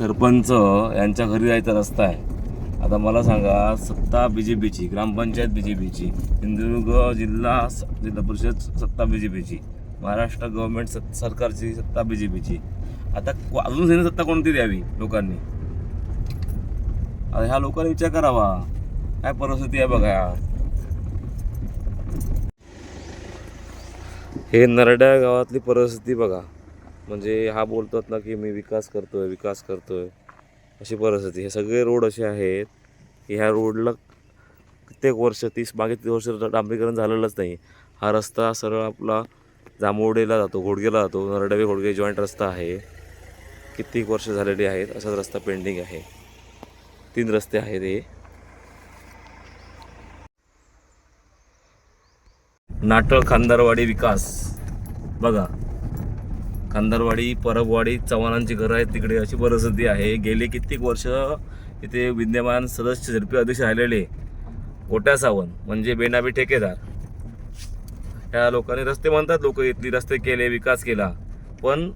सरपंच यांच्या घरी जायचा रस्ता आहे. आता मला सांगा सत्ता बी जे पीची ग्रामपंचायत बी जे पीची सिंधुदुर्ग जिल्हा स- जिल्हा परिषद सत्ता बी जे पीची महाराष्ट्र गव्हर्नमेंट सत् सरकारची सत्ता बी जे पीची आता अजून सेना सत्ता कोणती द्यावी लोकांनी? आता ह्या लोकांनी विचार करावा. काय परिस्थिती आहे बघा. हे नरड्या गावातली परिस्थिती बघा. म्हणजे हा बोलतात ना की मी विकास करतो आहे विकास करतो आहे अशी परिस्थिती. हे सगळे रोड असे आहेत. की ह्या रोडला कित्येक वर्ष तीस मागे तीस वर्ष डांबरीकरण झालेलंच नाही. हा रस्ता सरळ आपला जांभोडेला जातो घोडगेला जातो. नरडवे घोडगे जॉईंट रस्ता आहे. कित्येक वर्ष झालेले आहेत. असाच रस्ता पेंडिंग आहे. तीन रस्ते आहेत हे. नाटळ खांदारवाडी विकास. बघा. खांदारवाडी परबवाडी चव्हाणांची घरं आहेत तिकडे. अशी परिस्थिती आहे. गेले कित्येक वर्ष इथे विद्यमान सदस्य झडपी अध्यक्ष राहिलेले गोट्या सावंत म्हणजे बेनाबी ठेकेदार. ह्या लोकांनी रस्ते म्हणतात लोक इथली रस्ते केले विकास केला. पण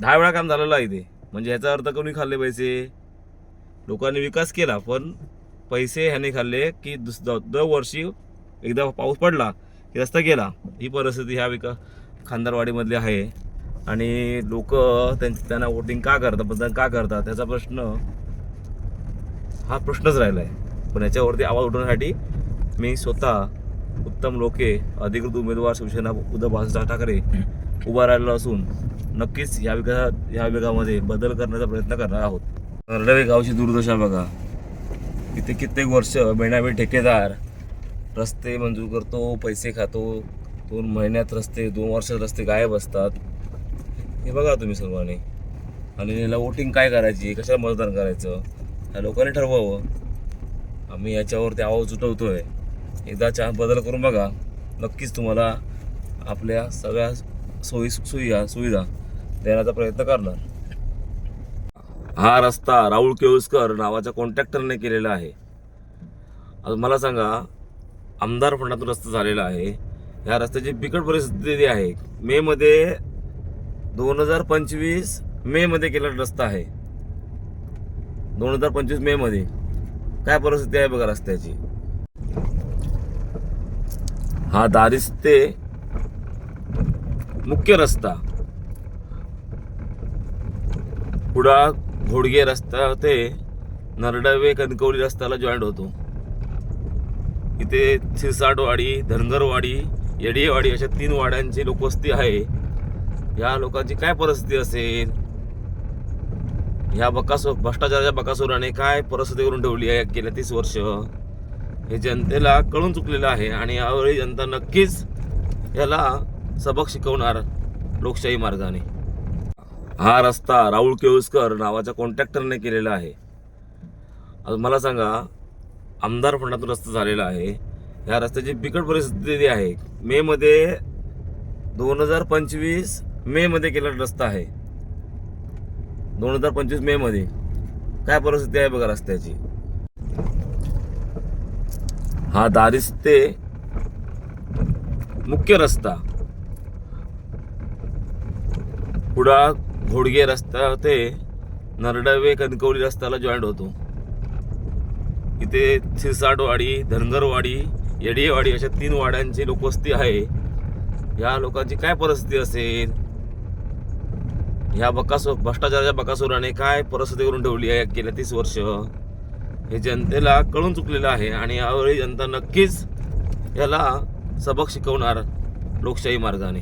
दहा वेळा काम झालेलं आहे इथे. म्हणजे ह्याचा अर्थ कोणी खाल्ले पैसे? लोकांनी विकास केला पण पैसे ह्याने खाल्ले की दुस दरवर्षी एकदा पाऊस पडला की रस्ता गेला ही परिस्थिती ह्या विका खांदारवाडीमधली आहे. आणि लोक त्यांना वोटिंग का करतात? मतदान का करतात? त्याचा प्रश्न हा प्रश्नच राहिला आहे पण याच्यावरती आवाज उठवण्यासाठी मी स्वतः उत्तम लोके अधिकृत उमेदवार शिवसेना उद्धव बाळासाहेब ठाकरे उभा राहिलो असून नक्कीच या विकासात या विभागामध्ये बदल करण्याचा प्रयत्न करणार आहोत. कर्डवे गावची दुर्दशा बघा. इथे कित्येक वर्ष बेणाबे ठेकेदार रस्ते मंजूर करतो पैसे खातो. दोन महिन्यात रस्ते दोन वर्षात रस्ते गायब असतात. हे बघा तुम्ही सर्वांनी. आणि याला वोटिंग काय करायची? कशाला मतदान करायचं? ह्या लोकांनी ठरवावं. आम्ही याच्यावरती आवाज उठवतोय. एकदा चा बदल करून बघा. नक्कीच तुम्हाला आपल्या सगळ्या सोयी सुविधा सुविधा देण्याचा प्रयत्न करणार. हा रस्ता राहुल केळुसकर नावाच्या कॉन्ट्रॅक्टरने केलेला आहे. आता मला सांगा आमदार फंडातून रस्ता झालेला आहे. ह्या रस्त्याची बिकट परिस्थिती आहे. मे मध्ये दोन हजार पंचवीस मे मध्ये केलेला रस्ता आहे. दोन हजार पंचवीस मे मध्ये. काय परिस्थिती आहे बघा रस्त्याची. हा दारिस्ते मुख्य रस्ता. पुढा घोडगे रस्ता ते नरडवे कणकवली रस्त्याला जॉईंट होतो. इथे सिरसाटवाडी धनगरवाडी येडीवाडी अशा तीन वाड्यांची लोकवस्ती आहे. या लोकांची काय परिस्थिती असेल? ह्या बकासूर भ्रष्टाचाराच्या बकासुराने काय परिस्थिती करून ठेवली आहे गेल्या तीस वर्ष? हे जनतेला कळून चुकलेलं आहे आणि यावेळी जनता नक्कीच याला सबक शिकवणार लोकशाही मार्गाने. हा रस्ता राहुल केळुसकर नावाच्या कॉन्ट्रॅक्टरने केलेला आहे. मला सांगा आमदार फंडातून रस्ता झालेला आहे. ह्या रस्त्याची बिकट परिस्थिती आहे. मे मध्ये दोन हजार पंचवीस मे मध्ये केलेला रस्ता आहे. दोन हजार पंचवीस मे मध्ये. काय परिस्थिती आहे बघा रस्त्याची. हा दारिस्ते मुख्य रस्ता. पुढा घोडगे रस्ता ते नरडवे कणकवली रस्त्याला जॉईंट होतो. इथे सिरसाटवाडी धनगरवाडी येडीवाडी अशा तीन वाड्यांची लोकवस्ती आहे. या लोकांची काय परिस्थिती असेल? ह्या बकासूर भ्रष्टाचाराच्या बकासुराने काय परिस्थिती करून ठेवली आहे गेल्या तीस वर्ष? हे जनतेला कळून चुकलेलं आहे आणि यावेळी जनता नक्कीच याला सबक शिकवणार लोकशाही मार्गाने.